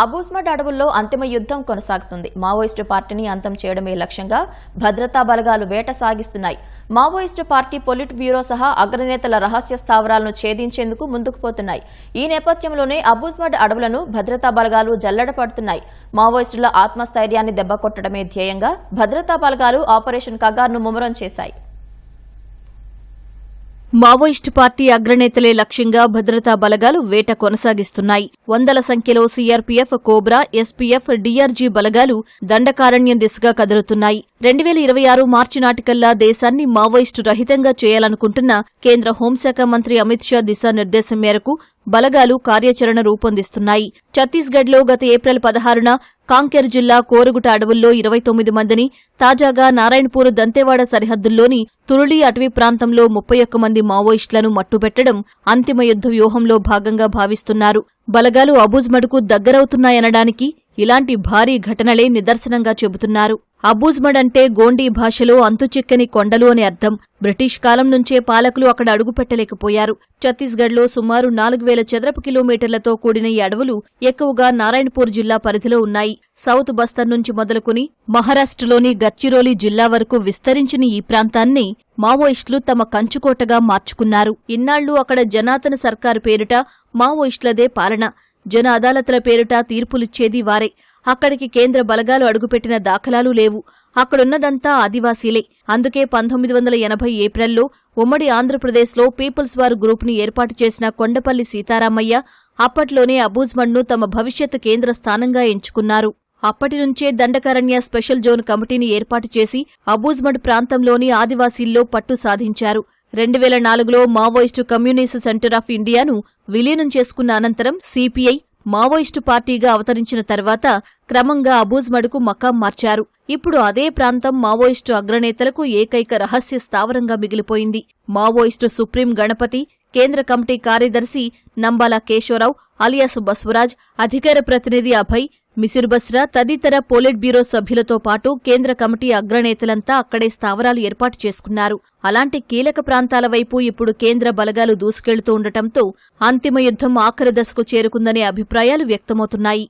అబూస్మట్ అడవుల్లో అంతిమ యుద్ధం కొనసాగుతుంది. మావోయిస్టు పార్టీని అంతం చేయడమే లక్ష్యంగా భద్రతా బలగాలు వేట సాగిస్తున్నాయి. మావోయిస్టు పార్టీ పొలిట్ బ్యూరో సహా అగ్రనేతల రహస్య స్థావరాలను ఛేదించేందుకు ముందుకు పోతున్నాయి. ఈ నేపథ్యంలోనే అబూస్మట్ అడవులను భద్రతా బలగాలు జల్లడపడుతున్నాయి మావోయిస్టుల ఆత్మస్థైర్యాన్ని దెబ్బకొట్టడమే ధ్యేయంగా భద్రతా బలగాలు ఆపరేషన్ కగార్ను ముమ్మరం చేశాయి. మావోయిస్టు పార్టీ అగ్రనేతలే లక్ష్యంగా భద్రతా బలగాలు వేట కొనసాగిస్తున్నాయి. వందల సంఖ్యలో సీఆర్పీఎఫ్ కోబ్రా ఎస్పీఎఫ్ డీఆర్జీ బలగాలు దండకారణ్యం దిశగా కదులుతున్నాయి. రెండు వేల ఇరవై ఆరు మార్చి నాటికల్లా దేశాన్ని మావోయిస్టు రహితంగా చేయాలనుకుంటున్న కేంద్ర హోంశాఖ మంత్రి అమిత్ షా దిశానిర్దేశం మేరకు బలగాలు కార్యాచరణ రూపొందిస్తున్నాయి. ఛత్తీస్గఢ్లో గత ఏప్రిల్ పదహారున కాంకెర్ జిల్లా కోరుగుట అడవుల్లో ఇరవై తొమ్మిది మందిని తాజాగా నారాయణపూర్ దంతేవాడ సరిహద్దుల్లోని తురుళి అటవీ ప్రాంతంలో ముప్పై ఒక్క మంది మావోయిస్టులను మట్టుబెట్టడం అంతిమ యుద్ధ వ్యూహంలో భాగంగా భావిస్తున్నారు. బలగాలు అబూజ్మడ్కు దగ్గరవుతున్నాయనడానికి ఇలాంటి భారీ ఘటనలే నిదర్శనంగా చెబుతున్నారు. అబూజ్మడ్ అంటే గోండీ భాషలో అంతుచిక్కని కొండలు అని అర్థం. బ్రిటిష్ కాలం నుంచే పాలకులు అక్కడ అడుగుపెట్టలేకపోయారు. ఛత్తీస్గఢ్లో సుమారు నాలుగు వేల చదరపు కిలోమీటర్లతో కూడిన ఈ అడవులు ఎక్కువగా నారాయణపూర్ జిల్లా పరిధిలో ఉన్నాయి. సౌత్ బస్తర్ నుంచి మొదలుకుని మహారాష్ట్రలోని గడ్చిరోలి జిల్లా వరకు విస్తరించిన ఈ ప్రాంతాన్ని మావోయిస్టులు తమ కంచుకోటగా మార్చుకున్నారు. ఇన్నాళ్ళు అక్కడ జనాతన సర్కారు పేరిట మావోయిస్టులదే పాలన. జన అదాలత్ల పేరిట తీర్పులిచ్చేది వారే. అక్కడికి కేంద్ర బలగాలు అడుగుపెట్టిన దాఖలాలు లేవు. అక్కడున్నదంతా ఆదివాసీలే. అందుకే పంతొమ్మిది వందల ఎనభై ఏప్రిల్లో ఉమ్మడి ఆంధ్రప్రదేశ్లో పీపుల్స్ వార్ గ్రూప్ని ఏర్పాటు చేసిన కొండపల్లి సీతారామయ్య అప్పట్లోనే అబూజ్మండ్ను తమ భవిష్యత్ కేంద్ర స్థానంగా ఎంచుకున్నారు. అప్పటి నుంచే దండకారణ్య స్పెషల్ జోన్ కమిటీని ఏర్పాటు చేసి అబూజ్మడ్ ప్రాంతంలోని ఆదివాసీల్లో పట్టు సాధించారు. రెండు వేల నాలుగులో మావోయిస్టు కమ్యూనిస్ట్ సెంటర్ ఆఫ్ ఇండియాను విలీనం చేసుకున్న అనంతరం సిపిఐ మావోయిస్టు పార్టీగా అవతరించిన తర్వాత క్రమంగా అబూజ్మడ్కు మకాం మార్చారు. ఇప్పుడు అదే ప్రాంతం మావోయిస్టు అగ్రనేతలకు ఏకైక రహస్య స్థావరంగా మిగిలిపోయింది. మావోయిస్టు సుప్రీం గణపతి కేంద్ర కమిటీ కార్యదర్శి నంబాల కేశవరావు అలియాస్ బస్వరాజ్ అధికార ప్రతినిధి అభయ్ మిసిర్ బస్రా తదితర పోలిట్ బ్యూరో సభ్యులతో పాటు కేంద్ర కమిటీ అగ్రనేతలంతా అక్కడే స్థావరాలు ఏర్పాటు చేసుకున్నారు. అలాంటి కీలక ప్రాంతాల వైపు ఇప్పుడు కేంద్ర బలగాలు దూసుకెళ్తూ ఉండటంతో అంతిమ యుద్ధం ఆఖరి దశకు చేరుకుందనే అభిప్రాయాలు వ్యక్తమవుతున్నాయి.